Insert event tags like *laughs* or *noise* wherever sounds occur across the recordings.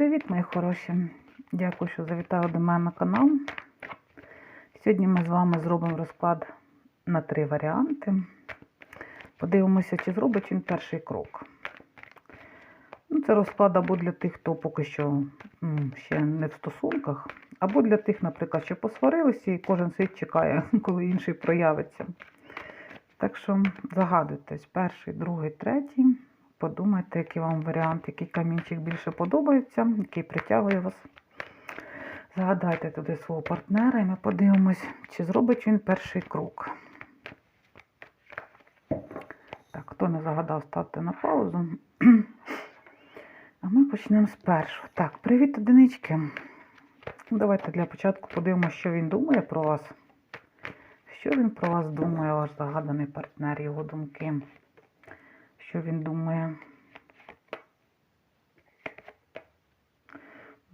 Привіт, мої хороші! Дякую, що завітали до мене на канал. Сьогодні ми з вами зробимо розклад на три варіанти. Подивимося, чи зробить він перший крок. Ну, Це розклад або для тих, хто поки що ще не в стосунках, або для тих, наприклад, що посварилися і кожен сидить чекає, *laughs* коли інший проявиться. Так що загадуйтесь, перший, другий, третій. Подумайте, який вам варіант, який камінчик більше подобається, який притягує вас. Загадайте туди свого партнера і ми подивимось, чи зробить він перший крок. Так, хто не загадав, ставте на паузу. А ми почнемо з першого. Так, привіт, одинички. Давайте для початку подивимося, що він думає про вас. Що він про вас думає, ваш загаданий партнер, його думки. Що він думає?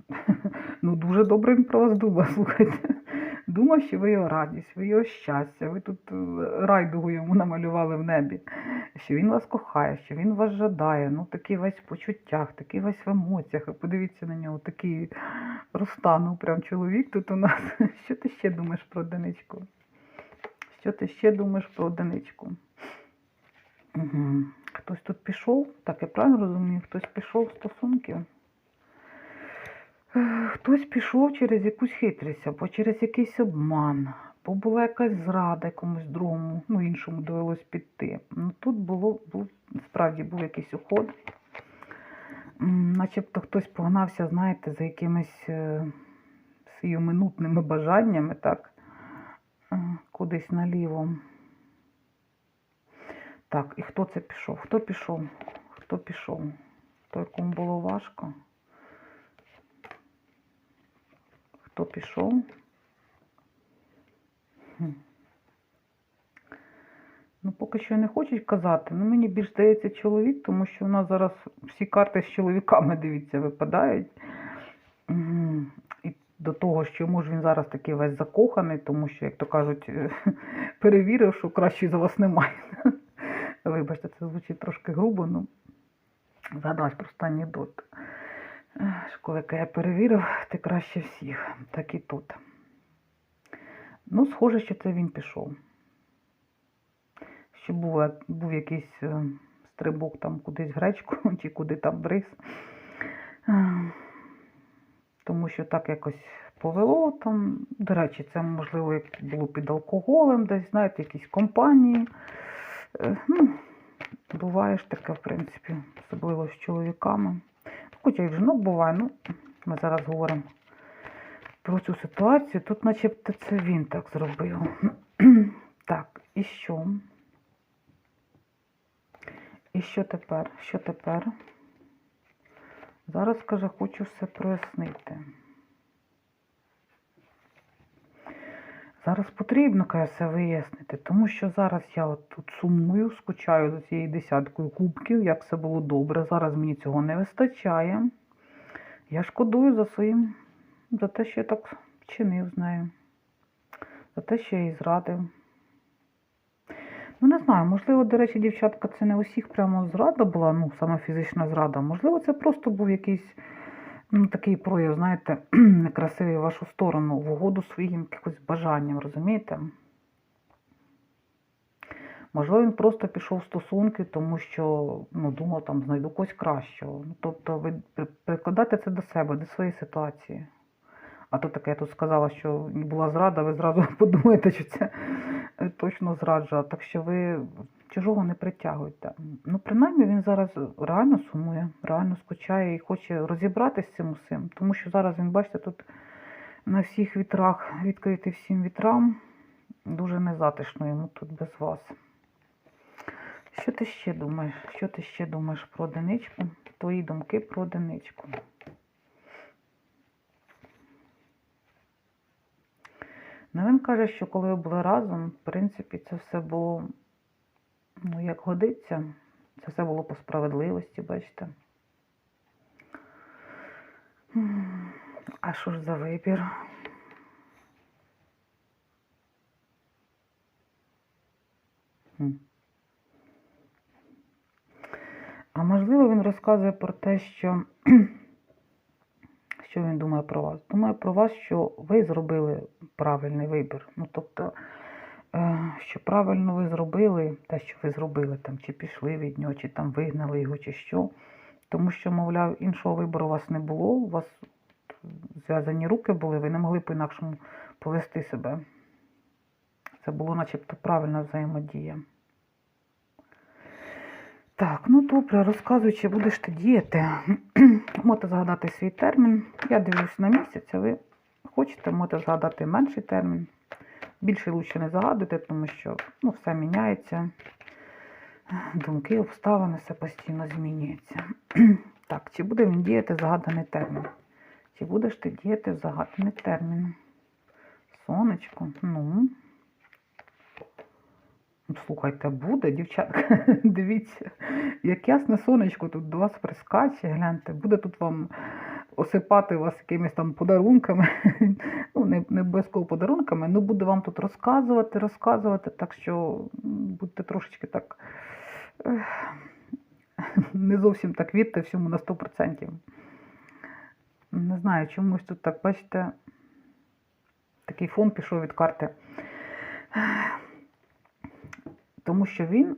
*laughs* Ну, дуже добре він про вас думав, *laughs* слухайте. Думав, що ви його радість, ви його щастя, ви тут е, райдугу йому намалювали в небі, що він вас кохає, що він вас жадає, ну такий весь в почуттях, такий весь в емоціях. Подивіться на нього, такий розтанув прям чоловік тут у нас. *laughs* Що ти ще думаєш про одиничку? Що ти ще думаєш про одиничку? Хтось тут пішов, так я правильно розумію, хтось пішов в стосунки. Хтось пішов через якусь хитрість, або через якийсь обман, або була якась зрада якомусь другому, ну іншому довелось піти. Ну тут було, був, справді був якийсь уход. Начебто хтось погнався, знаєте, за якимись е, сиюминутними бажаннями, так, е, кудись наліво. Так, і хто це пішов? Хто пішов? Хто пішов? Той, кому було важко? Хто пішов? Ну, поки що не хочуть казати. Ну, мені більш здається чоловік, тому що у нас зараз всі карти з чоловіками, *laughs* дивіться, випадають. І до того, що може він зараз такий весь закоханий, тому що, як то кажуть, *laughs* перевірив, що краще за вас немає. *laughs* Вибачте, це звучить трошки грубо, ну згадалась просто анекдот. Ех, Коли я перевірив, ти краще всіх, так і тут. Ну, схоже, що це він пішов. Що був, був якийсь е, стрибок там кудись в гречку, *laughs* чи куди там в рис. Е, Тому що так якось повело там. До речі, це можливо як було під алкоголем, десь, знаєте, якісь компанії. Е, Ну, буває ж таке, в принципі, особливо з чоловіками. Хоча і в жінок буває, ну, ми зараз говоримо про цю ситуацію. Тут начебто це він так зробив. *clears throat* Так, і що? І що тепер? Що тепер? Зараз, каже, хочу все прояснити. Зараз потрібно, каже, все вияснити, тому що зараз я от тут сумую, скучаю за цією десяткою кубків, як все було добре. Зараз мені цього не вистачає. Я шкодую за своїм, за те, що я так вчинив з нею, за те, що я її зрадив. Ну, не знаю, можливо, до речі, дівчатка, це не усіх прямо зрада була, ну, саме фізична зрада. Можливо, це просто був якийсь ну, такий прояв, знаєте, *clears throat* некрасивий вашу сторону, в угоду своїм якихось бажанням, розумієте? Можливо, він просто пішов в стосунки, тому що ну, думав, там знайду когось кращого. Ну, тобто ви при- прикладайте це до себе, до своєї ситуації. А то таке я тут сказала, що була зрада, ви зразу *laughs* подумаєте, що це точно зраджа. Так що ви чужого не притягуйте. Ну, принаймні, він зараз реально сумує, реально скучає і хоче розібратися з цим усім. Тому що зараз він, бачите, тут на всіх вітрах відкритий всім вітрам. Дуже незатишно йому тут без вас. Що ти ще думаєш? Що ти ще думаєш про одиничку? Твої думки про одиничку. Ну, він каже, що коли ви були разом, в принципі, це все було, ну, як годиться, це все було по справедливості, бачите. А що ж за вибір? А можливо, він розказує про те, що *clears throat* що він думає про вас? Думає про вас, що ви зробили правильний вибір. Ну, тобто, що правильно ви зробили те, що ви зробили, там, чи пішли від нього, чи там вигнали його, чи що. Тому що, мовляв, іншого вибору у вас не було, у вас зв'язані руки були, ви не могли по-інакшому повести себе. Це було начебто правильна взаємодія. Так, ну добре, розказуй, чи будеш ти діяти. *clears throat* можете згадати свій термін. Я дивлюсь на місяць, а ви хочете, можете згадати менший термін. Більше лучше не загадуйте, тому що ну, все міняється. Думки, обставини, все постійно змінюється. *clears throat* так, чи буде він діяти загаданий термін? Чи будеш ти діяти в загаданий термін? Сонечко, ну. Слухайте, буде, дівчатка, *laughs* дивіться, як ясне сонечко тут до вас прискаче, гляньте, буде тут вам осипати вас якимись там подарунками. *laughs* ну, не, не обов'язково подарунками, ну буде вам тут розказувати, розказувати, так що будьте трошечки так *laughs* не зовсім так вірте всьому на 100%. Не знаю, чомусь тут так, бачите, такий фон пішов від карти. Тому що він,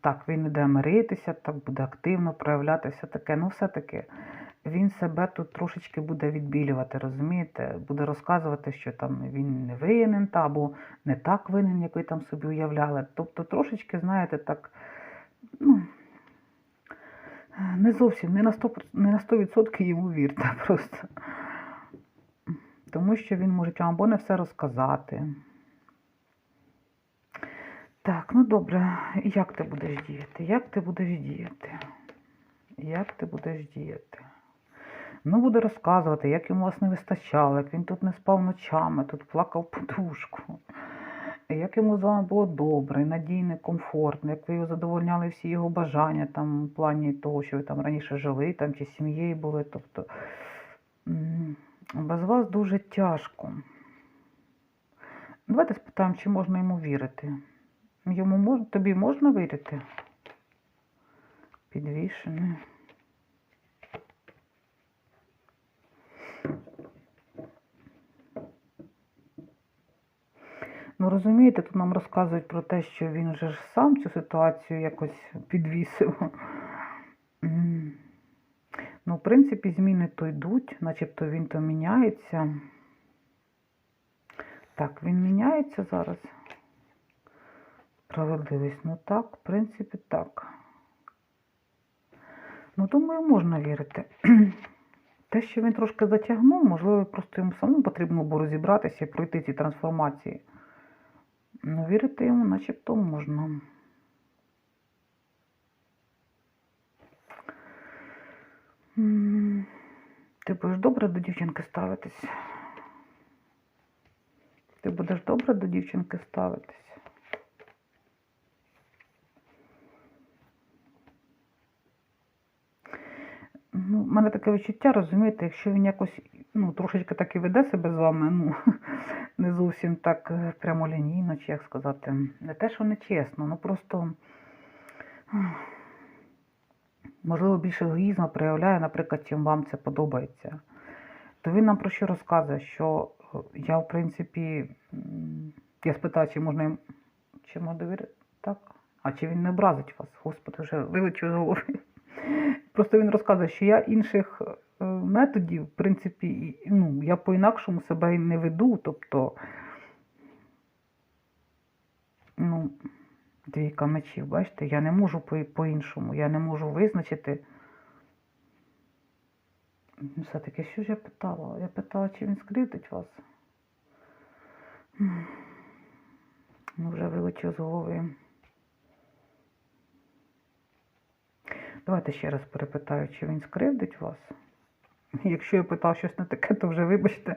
так, він іде миритися, так буде активно проявлятися таке. Ну, все-таки він себе тут трошечки буде відбілювати, розумієте? Буде розказувати, що там він не винен, та, або не так винен, який там собі уявляли. Тобто трошечки, знаєте, так, ну, не зовсім, не на 100%, не на 100% йому вірте *laughs* просто. Тому що він може вам або не все розказати. Так, ну добре, як ти будеш діяти? Як ти будеш діяти? Як ти будеш діяти? Ну, буде розказувати, як йому вас не вистачало, як він тут не спав ночами, тут плакав подушку. Як йому з вами було добре, надійно, комфортно, як ви його задовольняли всі його бажання там, в плані того, що ви там раніше жили, там, чи сім'єю були. Тобто без вас дуже тяжко. Давайте спитаємо, чи можна йому вірити. Йому мож... Тобі можна вірити? Підвішений. Ну, розумієте, тут нам розказують про те, що він же ж сам цю ситуацію якось підвісив. Ну, в принципі, зміни то йдуть, начебто він то міняється. Так, він міняється зараз. Справедливість. Ну так, в принципі, так. Ну, думаю, можна вірити. *clears throat* Те, що він трошки затягнув, можливо, просто йому самому потрібно було розібратися і пройти ці трансформації. Ну, вірити йому начебто можна. Ти будеш добре до дівчинки ставитись? Ти будеш добре до дівчинки ставитись? Ну, в мене таке відчуття, розумієте, якщо він якось ну, трошечки так і веде себе з вами, ну, *laughs* не зовсім так е, прямолінійно, чи як сказати, не те, що не чесно, ну просто, *sighs* можливо, більше егоїзму проявляє, наприклад, чим вам це подобається. То він нам про що розказує, що е, я, в принципі, я спитаю, чи можна можна довіряти, так? А чи він не образить вас? Господи, вже вилечу з голови. Просто він розказує, що я інших е, методів, в принципі, ну, я по-інакшому себе не веду. Тобто, ну, двійка мечів, бачите, я не можу по- по-іншому, я не можу визначити. Ну, Все-таки, що ж я питала? Я питала, чи він скривдить вас. Ну, вже вилетів з голови. Давайте ще раз перепитаю, чи він скривдить вас. Якщо я питав щось не таке, то вже вибачте,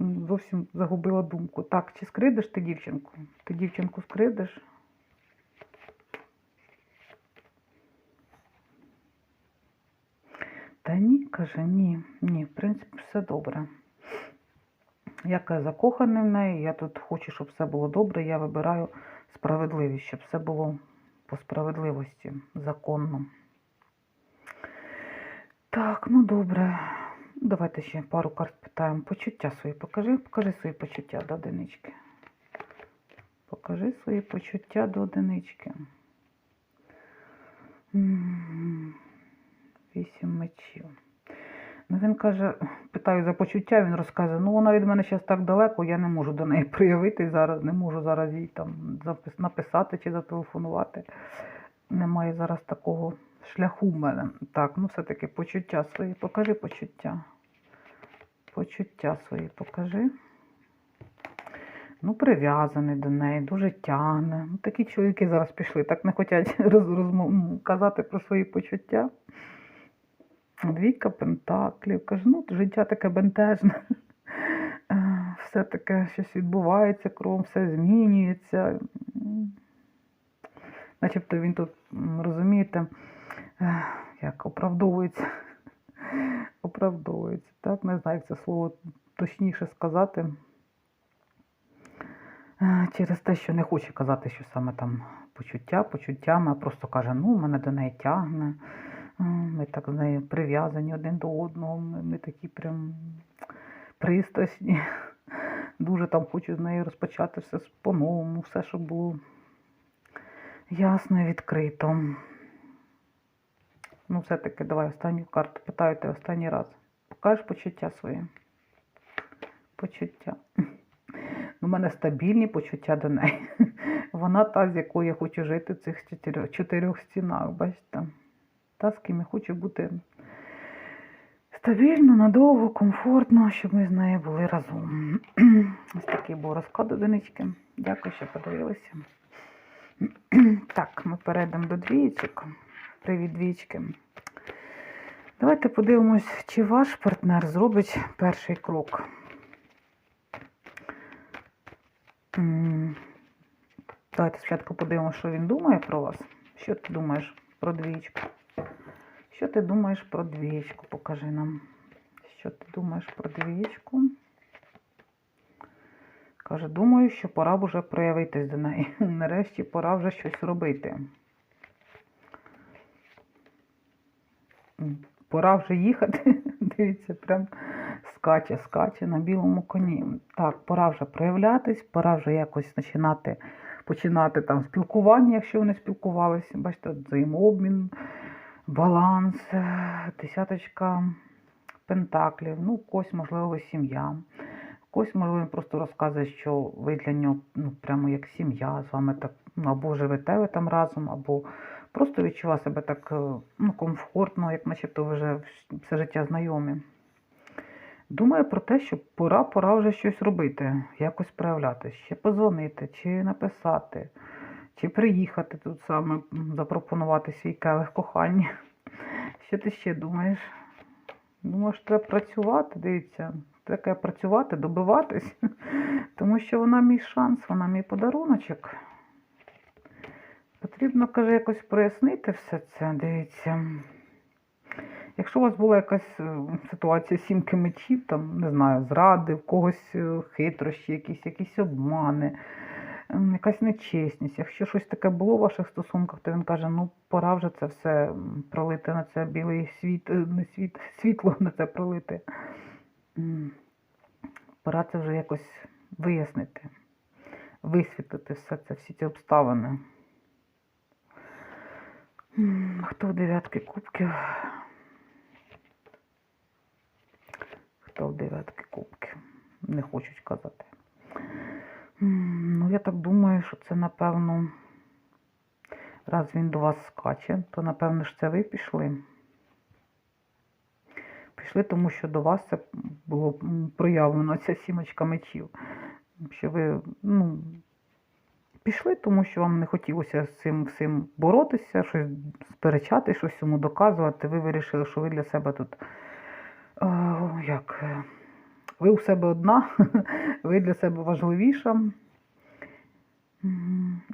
зовсім загубила думку. Так, чи скривдиш ти дівчинку? Ти дівчинку скривдиш? Та ні, каже, ні, ні, в принципі, все добре. Я закоханий в неї, я тут хочу, щоб все було добре, я вибираю справедливість, щоб все було по справедливості, законно. Так, ну добре. Давайте ще пару карт питаємо. Почуття свої покажи. Покажи свої почуття до одинички. Покажи свої почуття до одинички. Вісім мечів. Ну, він каже, питаю за почуття, він розказує, ну вона від мене зараз так далеко, я не можу до неї *laughs* проявити зараз, не можу зараз їй там написати чи зателефонувати. Немає зараз такого шляху в мене. Так, ну все-таки почуття свої. Покажи почуття. Почуття свої покажи. Ну, прив'язаний до неї, дуже тягне. Ну, такі чоловіки зараз пішли, так не хочуть *laughs* роз, ну, казати про свої почуття. Двійка пентаклів. Каже, ну, життя таке бентежне. *laughs* Е, Все таке щось відбувається кругом, все змінюється. Начебто він тут, розумієте, як оправдовується. *laughs* Оправдовується. Так, не знаю, як це слово точніше сказати. Через те, що не хоче казати, що саме там почуття, почуттями, а просто каже, ну, мене до неї тягне. Е, Ми так з нею прив'язані один до одного, ми, ми такі прям пристрасні. *laughs* Дуже там хочу з нею розпочати все по-новому, все, щоб було ясно і відкрито. Ну, все-таки давай останню карту. Питаю тебе останній раз. Покажеш почуття своє? Почуття. *laughs* У мене стабільні почуття до неї. *laughs* Вона та, з якою я хочу жити в цих чотирьох, чотирьох стінах, бачите? Та, з ким я хочу бути стабільно, надовго, комфортно, щоб ми з нею були разом. *clears throat* Ось такий був розклад одинички. Дякую, що подивилися. *clears throat* Так, ми перейдемо до двієчок. Привіт, двічки. Давайте подивимось, чи ваш партнер зробить перший крок. Давайте спочатку подивимося, що він думає про вас. Що ти думаєш про двічку? Що ти думаєш про двічку? Покажи нам. Що ти думаєш про двічку? Каже, думаю, що пора б уже проявитись до неї. *laughs* Нарешті пора вже щось робити. Пора вже їхати. *laughs* Дивіться, прям скаче, скаче на білому коні. Так, пора вже проявлятись, пора вже якось починати, починати там спілкування, якщо вони спілкувалися. Бачите, взаємообмін, баланс, десяточка пентаклів, ну, в когось, можливо, сім'я. Когось, можливо, він просто розказує, що ви для нього ну, прямо як сім'я, з вами так, ну, або живете ви там разом, або просто відчуває себе так е, ну, комфортно, як начебто вже все життя знайомі. Думаю про те, що пора, пора вже щось робити, якось проявлятися, ще позвонити, чи написати, чи приїхати тут саме, запропонувати свій келих кохання. *laughs* Що ти ще думаєш? Думаю, що треба працювати, дивіться, треба працювати, добиватись, *laughs* тому що вона мій шанс, вона мій подаруночок. Потрібно, каже, якось прояснити все це, дивіться. Якщо у вас була якась е, ситуація сімки мечів, там, не знаю, зради, в когось е, хитрощі, якісь, якісь обмани, ем, якась нечесність. Якщо щось таке було в ваших стосунках, то він каже, ну пора вже це все пролити на це білий світ, е, не світ, *laughs* світло на це пролити. Пора це вже якось вияснити, висвітлити все це, всі ці обставини. Хто в дев'ятки кубків? Хто в дев'ятки кубків? Не хочуть казати. Ну, я так думаю, що це, напевно, раз він до вас скаче, то, напевно, ж це ви пішли. Пішли, тому що до вас це було проявлено, ця сімочка мечів. Що ви, ну, пішли, тому що вам не хотілося з цим всім боротися, щось сперечати, щось йому доказувати. Ви вирішили, що ви для себе тут Е, як, е, ви у себе одна, *laughs* ви для себе важливіша.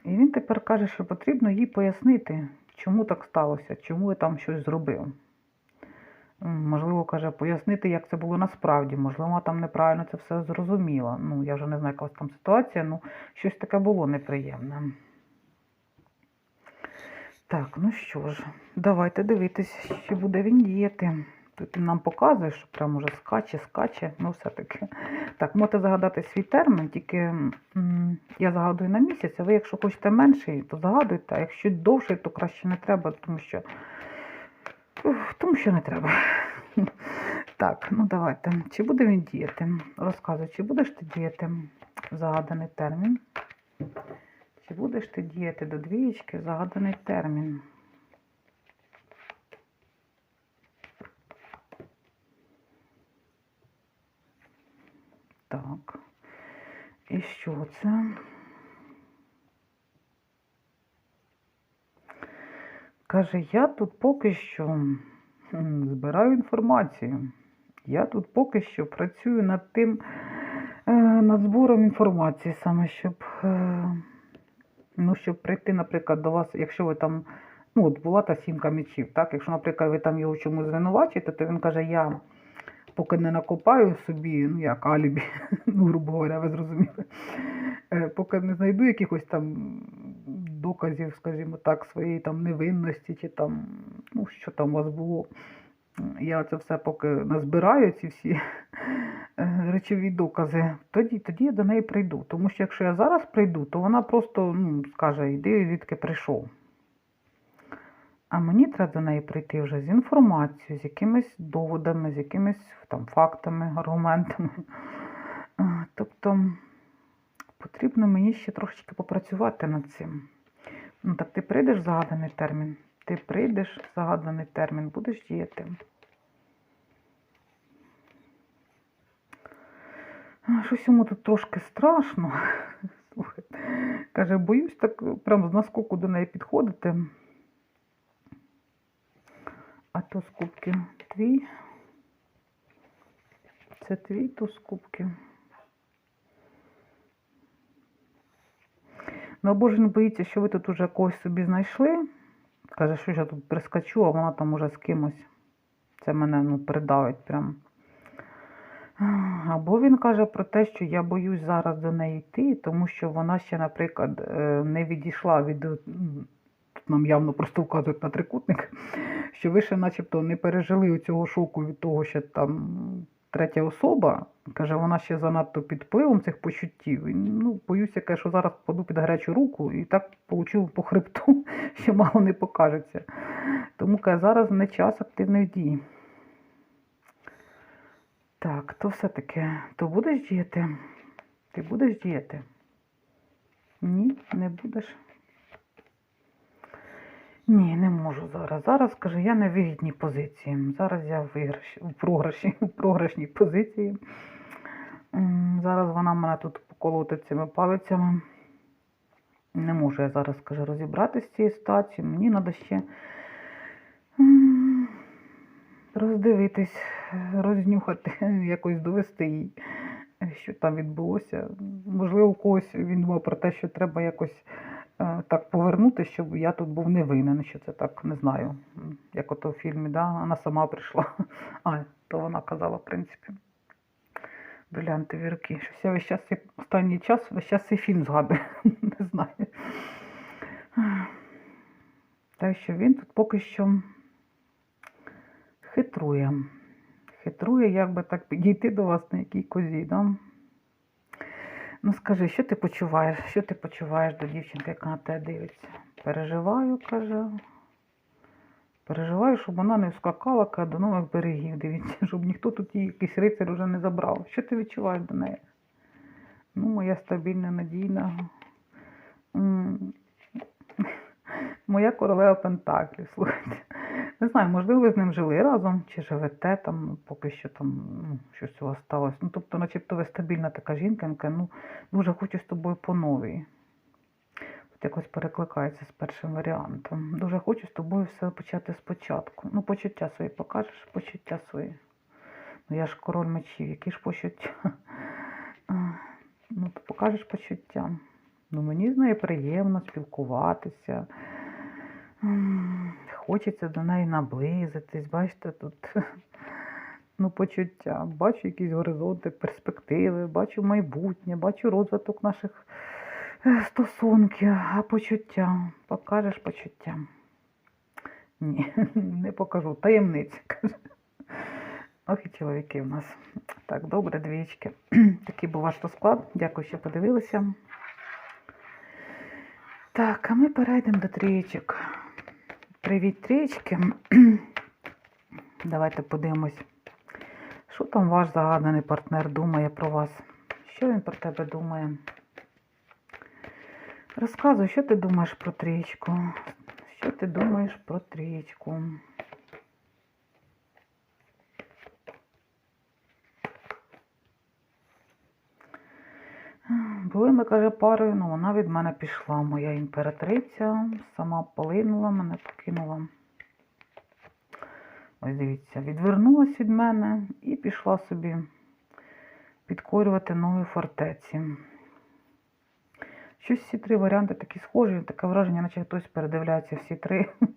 І він тепер каже, що потрібно їй пояснити, чому так сталося, чому ви там щось зробив. Можливо, каже, пояснити, як це було насправді. Можливо, там неправильно це все зрозуміла. Ну, я вже не знаю, яка там ситуація, ну щось таке було неприємне. Так, ну що ж, давайте дивитись, чи буде він діяти. Тут він нам показує, що прям уже скаче, скаче, ну все-таки. Так, можете загадати свій термін, тільки я загадую на місяць, а ви, якщо хочете менший, то загадуйте, а якщо довший, то краще не треба, тому що, тому що не треба. Так, ну давайте. Чи буде він діяти? Розказуй, чи будеш ти діяти загаданий термін? Чи будеш ти діяти до двієчки загаданий термін? Так. І що це? Каже, я тут поки що збираю інформацію. Я тут поки що працюю над тим, е, над збором інформації, саме щоб, е, ну, щоб прийти, наприклад, до вас, якщо ви там, ну, от була та сімка мечів, так? Якщо, наприклад, ви там його чомусь звинувачуєте, то він каже, я поки не накопаю собі, ну як алібі, ну, *laughs* грубо говоря, ви зрозуміли. Е, Поки не знайду якихось там доказів, скажімо так, своєї там невинності, чи там, ну, що там у вас було. Я це все поки назбираю, ці всі е, речові докази, тоді, тоді я до неї прийду. Тому що якщо я зараз прийду, то вона просто ну, скаже, йди звідки прийшов. А мені треба до неї прийти вже з інформацією, з якимись доводами, з якимись там фактами, аргументами. Тобто потрібно мені ще трошечки попрацювати над цим. Ну так ти прийдеш в загаданий термін, ти прийдеш в загаданий термін, будеш діяти. Щось йому тут трошки страшно. Слухай. Каже, боюсь так прям з наскоку до неї підходити. А то з кубки твій. Це твій то з кубки. Ну, або ж він боїться, що ви тут уже когось собі знайшли. Каже, що я тут прискочу, а вона там уже з кимось. Це мене ну, придавить прям. Або він каже про те, що я боюсь зараз до неї йти, тому що вона ще, наприклад, е, не відійшла від. Тут нам явно просто вказують на трикутник, що ви ще начебто не пережили цього шоку від того, що там третя особа, каже, вона ще занадто під впливом цих почуттів. І, ну, боюся, каже, що зараз впаду під гарячу руку і так получу по хребту, *laughs* що мало не покажеться. Тому каже, зараз не час активних дій. Так, то все-таки, то будеш діяти? Ти будеш діяти? Ні, не будеш. Ні, не можу зараз. Зараз, каже, я на вигідній позиції. Зараз я в виграші, в програші, *laughs* в програшній позиції. Зараз вона мене тут поколотить цими палицями. Не можу я зараз, каже, розібратися з цією ситуацією. Мені треба ще роздивитись, рознюхати, *laughs* якось довести їй, що там відбулося. Можливо, у когось він думав про те, що треба якось так повернути, щоб я тут був не винен, що це так не знаю. Як ото в фільмі, да? вона сама прийшла. *laughs* А, то вона казала, в принципі. Брилянтові руки. Щось я весь час останній час весь час цей фільм згадую. *laughs* Не знаю. Так що він тут поки що хитрує. Хитрує, як би так підійти до вас на якій козі, да? Ну скажи, що ти почуваєш? Що ти почуваєш до дівчинки, яка на тебе дивиться? Переживаю, каже. Переживаю, щоб вона не вскакала каже, до нових берегів. Дивіться, *laughs* щоб ніхто тут її якийсь рицар уже не забрав. Що ти відчуваєш до неї? Ну, моя стабільна, надійна. Моя королева Пентаклів, слухайте. Не знаю, можливо, ви з ним жили разом, чи живете там, поки що там ну, щось у вас сталося. Ну, тобто, начебто ви стабільна така жінка, ну, дуже хочу з тобою по новій. От якось перекликається з першим варіантом. Дуже хочу з тобою все почати спочатку. Ну, почуття свої покажеш, почуття свої. Ну, я ж король мечів, які ж почуття? *laughs* Ну, то покажеш почуття. Ну, мені з нею приємно спілкуватися. Хочеться до неї наблизитись. Бачите, тут *laughs* ну, почуття. Бачу якісь горизонти, перспективи, бачу майбутнє, бачу розвиток наших е, стосунків, а почуття. Покажеш почуття. Ні, *laughs* не покажу. Таємниця, *laughs* каже. Ох і чоловіки в нас. Так, добре, двічки. *clears throat* Такий був ваш розклад. Дякую, що подивилися. Так, а ми перейдемо до трієчок. Привіт, трієчки. *clears throat* Давайте подивимось, що там ваш загаданий партнер думає про вас. Що він про тебе думає? Розказуй, що ти думаєш про трієчку? Що ти думаєш про трієчку? Були ми, каже, парою, ну вона від мене пішла. Моя імператриця сама полинула, мене покинула. Ось дивіться, відвернулась від мене і пішла собі підкорювати нові фортеці. Щось всі три варіанти такі схожі, таке враження, наче хтось передивляється всі три. *laughs*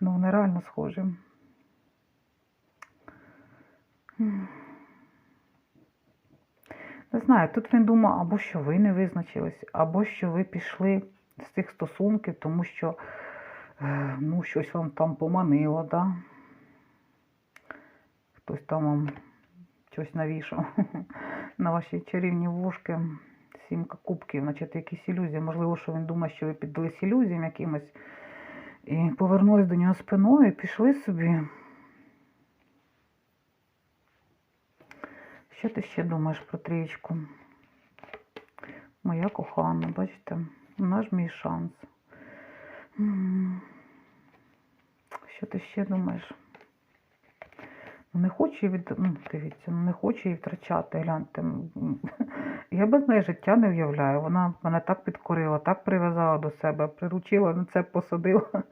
Ну, вони реально схожі. Не знаю, тут він думав, або що ви не визначились, або що ви пішли з цих стосунків, тому що е, ну, щось вам там поманило, да? Хтось там вам щось навішав *laughs* на ваші чарівні вушки. Сімка кубків, значить, якісь ілюзії. Можливо, що він думає, що ви піддались ілюзіям якимось. І повернулись до нього спиною і пішли собі. Що ти ще думаєш про трієчку? Моя кохана, бачите, вона ж мій шанс. Що ти ще думаєш? Ну, Не хочу від... ну, дивіться, ну, не хочу її втрачати, гляньте. *laughs* Я без неї життя не уявляю. Вона мене так підкорила, так прив'язала до себе, приручила, на це посадила. *laughs*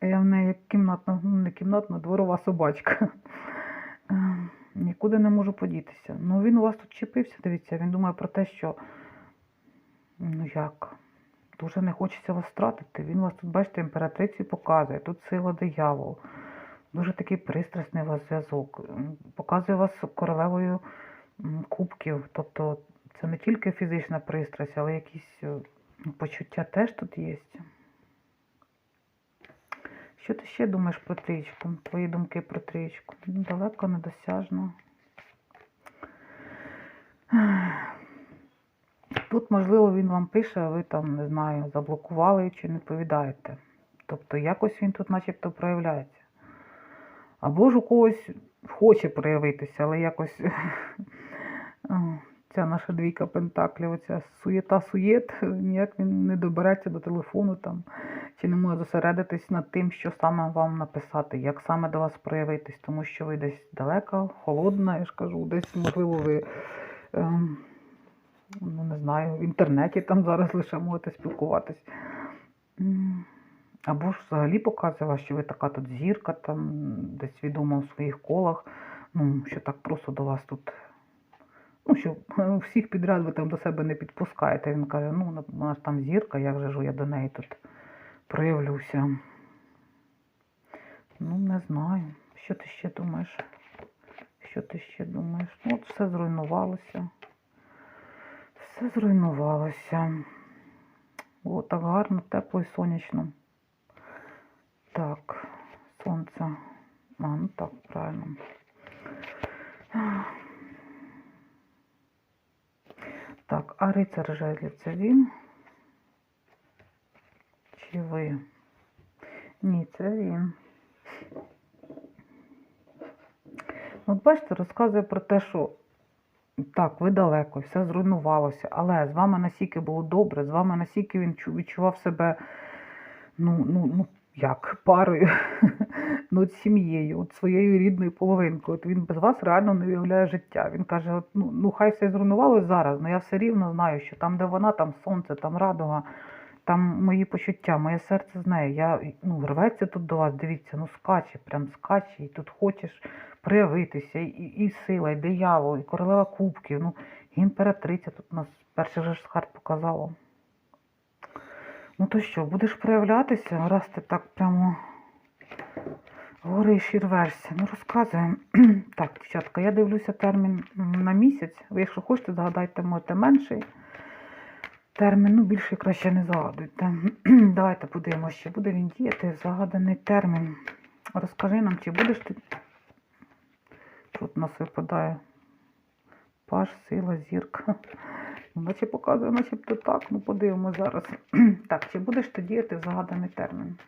Я в неї як кімнатна, ну не кімнатна, дворова собачка. Нікуди не можу подітися. Ну він у вас тут чіпився, дивіться, він думає про те, що ну як, дуже не хочеться вас втратити. Він вас тут, бачите, імператриці показує, тут сила диявол. Дуже такий пристрасний у вас зв'язок. Показує вас королевою кубків. Тобто це не тільки фізична пристрасть, але якісь е, ну, почуття теж тут є. Що ти ще думаєш про трічку? Твої думки про трічку? Ну, Далеко, недосяжно. Тут, можливо, він вам пише, а ви там, не знаю, заблокували чи не відповідаєте. Тобто якось він тут начебто проявляється. Або ж у когось хоче проявитися, але якось *laughs* ця наша двійка пентаклів, оця суєта-суєт, ніяк він не добереться до телефону там, чи не може зосередитись над тим, що саме вам написати, як саме до вас проявитись, тому що ви десь далека, холодна, я ж кажу, десь, можливо, ви. Ем, ну, не знаю, в інтернеті там зараз лише можете спілкуватись. Або ж взагалі показує вас, що ви така тут зірка, там десь відома в своїх колах, ну, що так просто до вас тут. Ну, що *laughs* всіх підряд ви там до себе не підпускаєте. Він каже, ну, вона ж там зірка, як же ж я до неї тут проявлюся. Ну, не знаю. Що ти ще думаєш? Що ти ще думаєш? Ну, от все зруйнувалося. Все зруйнувалося. О, так гарно, тепло і сонячно. Так, сонце. А, ну так, правильно. Так, а рицар жезлів це він? Чи ви? Ні, це він. От бачите, розказує про те, що так, ви далеко, все зруйнувалося, але з вами настільки було добре, з вами настільки він відчував себе, ну, ну, ну як, парою, *laughs* ну, от сім'єю, от своєю рідною половинкою. От він без вас реально не уявляє життя. Він каже: от, ну, ну хай все зруйнувалося зараз, але я все рівно знаю, що там, де вона, там сонце, там радуга, там мої почуття, моє серце з нею. Я, ну, рветься тут до вас, дивіться, ну скаче, прям скаче, і тут хочеш проявитися, і, і сила, і диявол, і королева кубків, ну, імператриця тут у нас перший же карт показала. Ну то що, будеш проявлятися, раз ти так прямо гориш і рвешся. Ну розказуємо. *clears throat* так, дівчатка, я дивлюся термін на місяць. Ви, якщо хочете, загадайте, можете менший термін, ну більше краще не загадуйте. *clears throat* Давайте подивимося, чи буде він діяти загаданий термін. Розкажи нам, чи будеш ти от у нас випадає? Паш, сила, зірка. Ну, Наче показує, начебто так. Ну, подивимось зараз. *clears throat* так, чи будеш ти діяти в загаданий термін?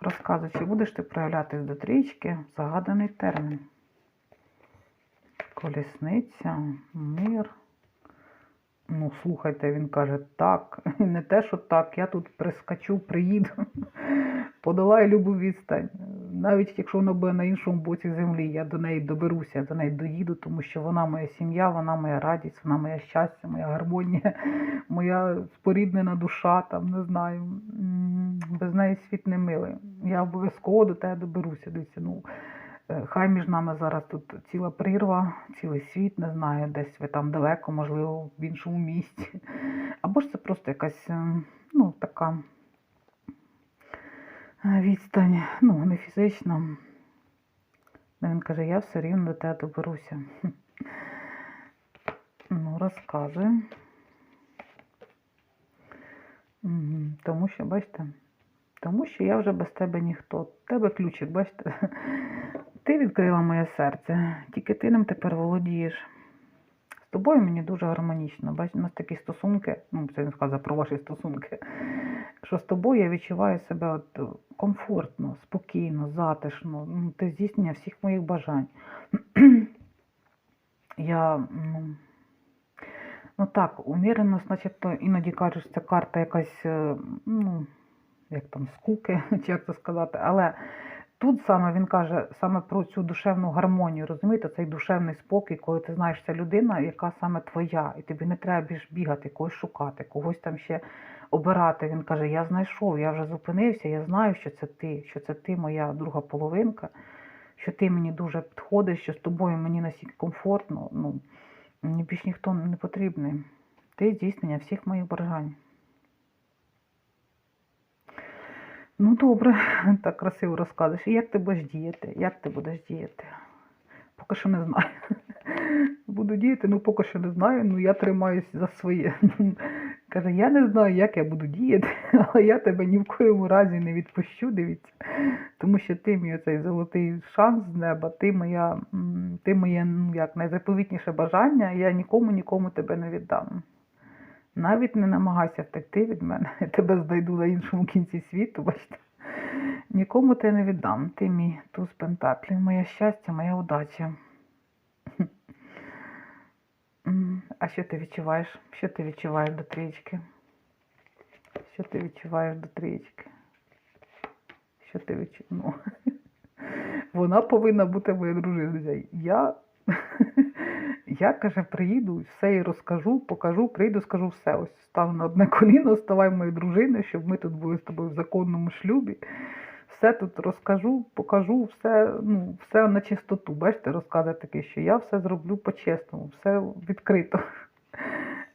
Розказуй, чи будеш ти проявлятись до трічки в загаданий термін? Колісниця, мир. Ну, слухайте, він каже, так. *laughs* Не те, що так, я тут прискочу, приїду, *laughs* подолаю любу відстань. Навіть якщо вона буде на іншому боці землі, я до неї доберуся, до неї доїду, тому що вона моя сім'я, вона моя радість, вона моя щастя, моя гармонія, *laughs* моя споріднена душа, там, не знаю. Без неї світ не милий. Я обов'язково до тебе доберуся. Дивіться, ну, Хай між нами зараз тут ціла прірва, цілий світ, не знаю, десь ви там далеко, можливо, в іншому місті. *laughs* Або ж це просто якась, е, ну, така е, відстань, ну, не фізична. Ну, Він каже, я все рівно до тебе доберуся. *laughs* Ну, розказуй. Мгм, Тому що, бачите, тому що я вже без тебе ніхто. Тебе ключик, бачите? *laughs* Ти відкрила моє серце, тільки ти ним тепер володієш. З тобою мені дуже гармонічно. Бачите, у нас такі стосунки, ну це він сказав про ваші стосунки. Що з тобою я відчуваю себе от комфортно, спокійно, затишно. Ну, ти здійснення всіх моїх бажань. *clears throat* я, ну, ну так, уміреність, начебто, іноді кажуть, що це карта якась, е, ну, як там, скуки, *laughs* чи як це сказати, але тут саме він каже саме про цю душевну гармонію, розумієте, цей душевний спокій, коли ти знаєш, це людина, яка саме твоя, і тобі не треба більш бігати, когось шукати, когось там ще обирати. Він каже: Я знайшов, я вже зупинився, я знаю, що це ти, що це ти, моя друга половинка, що ти мені дуже підходиш, що з тобою мені настільки комфортно. Ну, мені більш ніхто не потрібний. Ти здійснення всіх моїх бажань. Ну, добре, *laughs* так красиво розказуєш. І як ти будеш діяти? Як ти будеш діяти? Поки що не знаю. *laughs* Буду діяти, ну поки що не знаю, ну я тримаюсь за своє. *laughs* Каже, я не знаю, як я буду діяти, але я тебе ні в коєму разі не відпущу, дивіться. Тому що ти мій оцей золотий шанс з неба, ти моя, ти моє ну, як, найзаповітніше бажання, я нікому нікому тебе не віддам. Навіть не намагайся втекти від мене, я тебе знайду на іншому кінці світу, бачите. Нікому тебе не віддам. Ти мій туз пентаклів, моє щастя, моя удача. А що ти відчуваєш? Що ти відчуваєш до трієчки? Що ти відчуваєш до трієчки? Що ти відчуваєш? Ну, вона повинна бути моєю дружиною. Я, я каже, приїду, все їй розкажу, покажу, прийду, скажу все. Ось стану на одне *laughs* коліно, ставай моєю дружиною, щоб ми тут були з тобою в законному шлюбі. Все тут розкажу, покажу, все, ну, все на чистоту. Бачите, розказує таке, що я все зроблю по-чесному, все відкрито.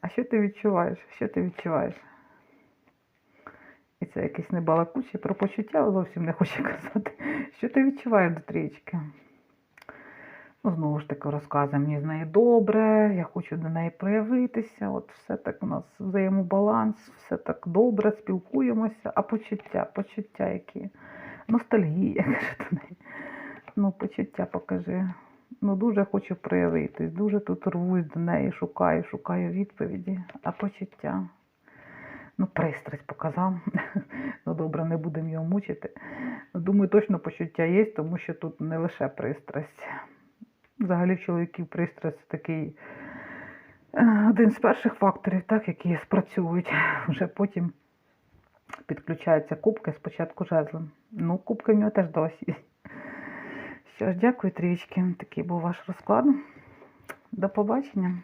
А що ти відчуваєш? Що ти відчуваєш? І це якесь небалакуче про почуття зовсім не хочу казати. Що ти відчуваєш до трієчки? Ну, знову ж таки, розказує мені з нею добре, я хочу до неї проявитися. От все так у нас взаємобаланс, все так добре, спілкуємося, а почуття, почуття які? Ностальгія, *laughs* каже до неї. Ну, почуття покажи. Ну, дуже хочу проявитись, дуже тут рвусь до неї, шукаю, шукаю відповіді, а почуття. Ну, пристрасть показав. *laughs* Ну, добре, не будемо його мучити. Думаю, точно почуття є, тому що тут не лише пристрасть. Взагалі, в чоловіків пристрасть це такий е, один з перших факторів, так, які спрацьовують. *laughs* Вже потім підключаються кубки, спочатку жезлом. Ну, кубки в нього теж досі. Що ж, дякую, трічки. Такий був ваш розклад. До побачення.